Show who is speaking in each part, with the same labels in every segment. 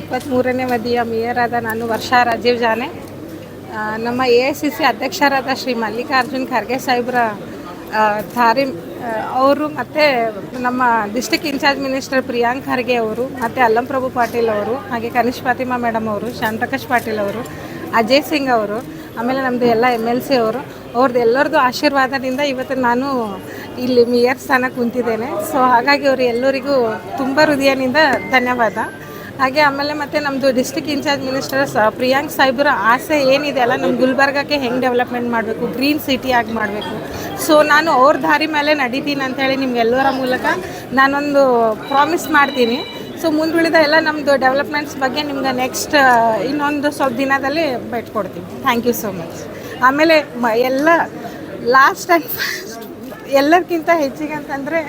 Speaker 1: ಇಪ್ಪತ್ತ್ಮೂರನೇ ವದಿಯ ಮೇಯರ್ ಆದ ನಾನು ವರ್ಷಾ ರಾಜೀವ್ ಜಾನೆ. ನಮ್ಮ ಎ ಐ ಸಿ ಸಿ ಅಧ್ಯಕ್ಷರಾದ ಶ್ರೀ ಮಲ್ಲಿಕಾರ್ಜುನ್ ಖರ್ಗೆ ಸಾಹೇಬ್ರ ಥಾರಿ ಅವರು ಮತ್ತು ನಮ್ಮ district incharge minister Priyank Kharge ಅವರು, ಮತ್ತು ಅಲ್ಲಂಪ್ರಭು ಪಾಟೀಲ್ ಅವರು, ಹಾಗೆ ಕನಿಷ್ ಫಾತಿಮಾ ಮೇಡಮ್ ಅವರು ಶ್ಯಾಮ್ ಪ್ರಕಾಶ್ ಪಾಟೀಲ್ ಅವರು, ಅಜಯ್ ಸಿಂಗ್ ಅವರು, ಆಮೇಲೆ ನಮ್ಮದು ಎಲ್ಲ ಎಂ ಎಲ್ ಸಿ ಅವರು ಅವ್ರದ್ದು ಎಲ್ಲರದ್ದು ಆಶೀರ್ವಾದದಿಂದ ಇವತ್ತು ನಾನು ಇಲ್ಲಿ ಮೇಯರ್ ಸ್ಥಾನ ಕುಂತಿದ್ದೇನೆ. ಸೊ ಹಾಗಾಗಿ ಅವರು ಎಲ್ಲರಿಗೂ ತುಂಬ ಹೃದಯನಿಂದ ಧನ್ಯವಾದ. ಹಾಗೆ ಆಮೇಲೆ ಮತ್ತೆ ನಮ್ಮದು ಡಿಸ್ಟಿಕ್ ಇನ್ಚಾರ್ಜ್ ಮಿನಿಸ್ಟರ್ ಸ ಪ್ರಿಯಾಂಕ್ ಸಾಹೇಬ್ರ ಆಸೆ ಏನಿದೆ ಅಲ್ಲ ನಮ್ಮ ಗುಲ್ಬರ್ಗಕ್ಕೆ ಹೆಂಗೆ ಡೆವಲಪ್ಮೆಂಟ್ ಮಾಡಬೇಕು ಗ್ರೀನ್ ಸಿಟಿ ಆಗಿ ಮಾಡಬೇಕು. ಸೊ ನಾನು ಅವ್ರ ದಾರಿ ಮೇಲೆ ನಡೀತೀನಿ ಅಂತೇಳಿ ನಿಮ್ಗೆಲ್ಲರ ಮೂಲಕ ನಾನೊಂದು ಪ್ರಾಮಿಸ್ ಮಾಡ್ತೀನಿ. ಸೊ ಮುಂದುಳಿದ ಎಲ್ಲ ನಮ್ಮದು ಡೆವಲಪ್ಮೆಂಟ್ಸ್ ಬಗ್ಗೆ ನಿಮ್ಗೆ ನೆಕ್ಸ್ಟ್ ಇನ್ನೊಂದು ಸ್ವಲ್ಪ ದಿನದಲ್ಲಿ ಕೊಡ್ತೀನಿ ಥ್ಯಾಂಕ್ ಯು ಸೋ ಮಚ್ ಆಮೇಲೆ ಎಲ್ಲ ಲಾಸ್ಟ್ ಆ್ಯಂಡ್ ಫಸ್ಟ್ ಎಲ್ಲರಿಗಿಂತ ಹೆಚ್ಚಿಗೆ ಅಂತಂದರೆ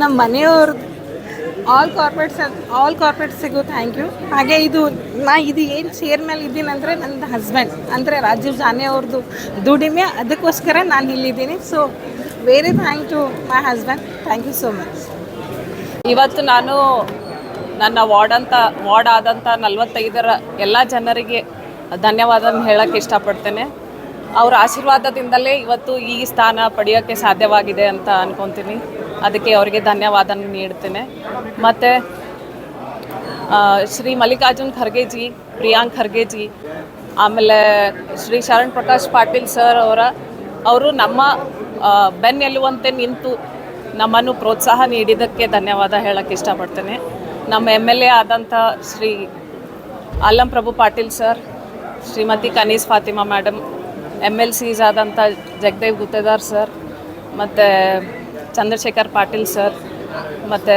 Speaker 1: ನಮ್ಮ ಮನೆಯವ್ರ ಆಲ್ ಕಾರ್ಪೊರೇಟ್ಸ್ ಆಲ್ ಕಾರ್ಪೊರೇಟ್ಸಿಗೂ ಥ್ಯಾಂಕ್ ಯು ಹಾಗೆ ಇದು, ನಾ ಇದು ಏನು ಚೇರ್ ಮೇಲೆ ಇದ್ದೀನಿ ಅಂದರೆ ನನ್ನ ಹಸ್ಬೆಂಡ್ ಅಂದರೆ ರಾಜೀವ್ ಜಾನೆ ಅವ್ರದ್ದು ದುಡಿಮೆ, ಅದಕ್ಕೋಸ್ಕರ ನಾನು ಇಲ್ಲಿದ್ದೀನಿ. So very thank to my husband thank you so much
Speaker 2: ಇವತ್ತು ನಾನು ನನ್ನ ವಾರ್ಡ್ ಅಂತ, ವಾರ್ಡ್ ಆದಂಥ ನಲವತ್ತೈದರ ಎಲ್ಲ ಜನರಿಗೆ ಧನ್ಯವಾದ ಹೇಳೋಕ್ಕೆ ಇಷ್ಟಪಡ್ತೇನೆ. ಅವರ ಆಶೀರ್ವಾದದಿಂದಲೇ ಇವತ್ತು ಈ ಸ್ಥಾನ ಪಡೆಯೋಕ್ಕೆ ಸಾಧ್ಯವಾಗಿದೆ ಅಂತ ಅನ್ಕೊತೀನಿ. ಅದಕ್ಕೆ ಅವರಿಗೆ ಧನ್ಯವಾದ ನೀಡ್ತೇನೆ. ಮತ್ತು ಶ್ರೀ ಮಲ್ಲಿಕಾರ್ಜುನ್ ಖರ್ಗೆಜಿ ಪ್ರಿಯಾಂಕ್ ಖರ್ಗೆಜಿ ಆಮೇಲೆ ಶ್ರೀ ಶರಣ್ ಪ್ರಕಾಶ್ ಪಾಟೀಲ್ ಸರ್ ಅವರ, ಅವರು ನಮ್ಮ ಬೆನ್ನೆಲ್ಲುವಂತೆ ನಿಂತು ನಮ್ಮನ್ನು ಪ್ರೋತ್ಸಾಹ ನೀಡಿದ್ದಕ್ಕೆ ಧನ್ಯವಾದ ಹೇಳಕ್ಕೆ ಇಷ್ಟಪಡ್ತೇನೆ. ನಮ್ಮ ಎಂ ಎಲ್ ಎ ಆದಂಥ Shri Allam Prabhu Patil sir, Shrimati Kaneez Fatima madam M L Cs ಆದಂಥ ಜಗದೇವ್ ಗುತ್ತೇದಾರ್ ಸರ್, ಮತ್ತು ಚಂದ್ರಶೇಖರ್ ಪಾಟೀಲ್ ಸರ್, ಮತ್ತು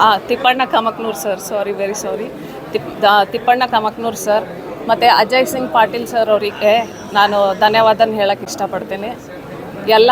Speaker 2: ಹಾಂ Tippanna Kamaknur sir sorry very sorry Tip Tippanna Kamaknur sir, ಮತ್ತು ಅಜಯ್ ಸಿಂಗ್ ಪಾಟೀಲ್ ಸರ್ ಅವರಿಗೆ ನಾನು ಧನ್ಯವಾದನ ಹೇಳೋಕ್ಕೆ ಇಷ್ಟಪಡ್ತೀನಿ. ಎಲ್ಲ